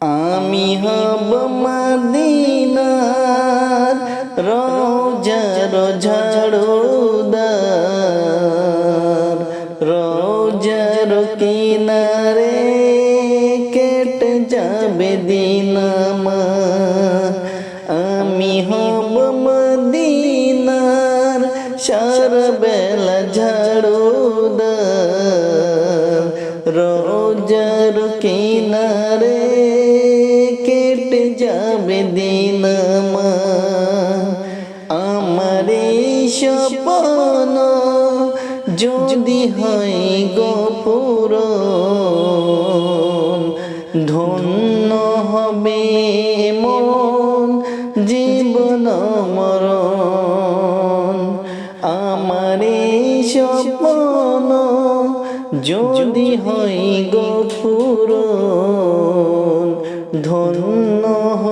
আমি হব মদিনার রোজার ঝাড়ুদার রোজার কিনারে কেটে যাবে দিন আমি হব মদিনার সারা বেলা ঝাড়ুদার, রোজার কিনারে যাবে দিন আমার স্বপ্ন যদি হয় গোপুর ধন্য হবে মন, জীবন মরণ। আমার স্বপ্ন যদি হয় গোপুর ধন্য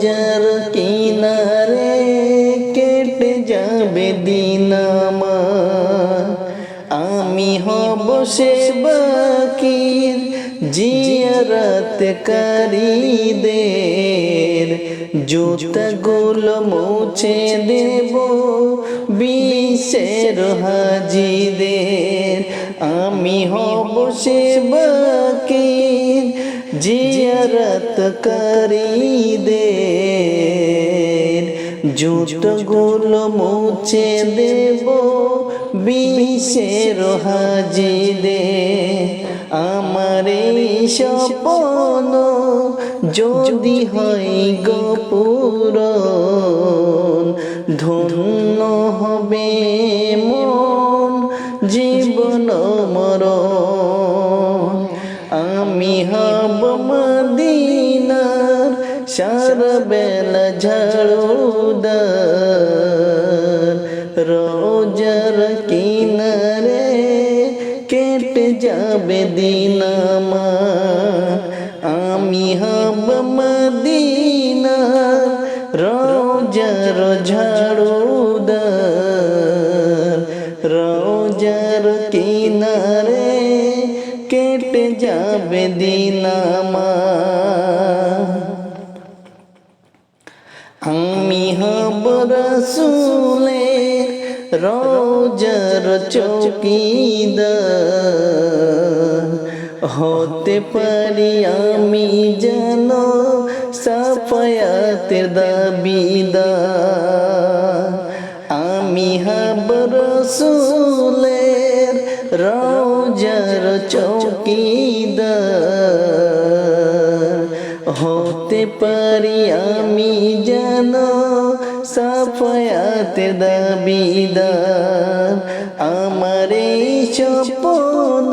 রোজার কিনারে কেটে যাবে দিন আমার আমি হব সে বাকির জিয়ারত কারীদের। জুতগুলো মুছে দেব বিশের হাজিদের। আমি হব সে বাকির জিয়ারত কারীদের জুতগুলো মুছে দেব বিশের হাজিদে আমার এই স্বপ্ন যদি হয় গোপুর ধন্য হবে মন, জীবন মরণ। সারা বেলা ঝাড়ুদার রোজার কিনারে কেটে যাবে দিন আমি হব মদিনার রোজার ঝাড়ুদার রোজার কিনারে কেটে যাবে দিন আমি হব রসুলে রোজার চৌকিদার। হতে পারি আমি যেন সাফায়াতের দাবিদার। আমি হব রসুলের রোজার চৌকিদার। হতে পারি আমি যেন সাফায়াতের দাবিদার আমার এই স্বপ্ন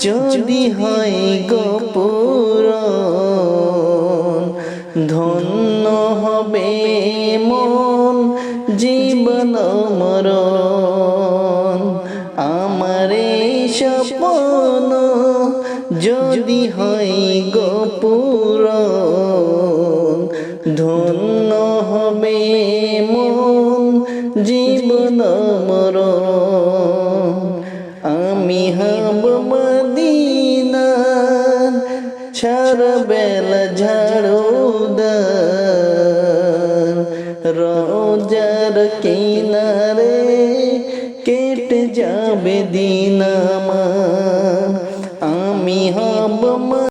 যদি হয় গোপুর ধন্য হবে মন জীবন মরণ। আমার এই স্বপ্ন যদি হয় গোপুর হবে মন, জীবন মরণ আমি হব মদিনা, সারা বেলা ঝাড়ুদার রোজার কিনারে কেটে যাবে দিন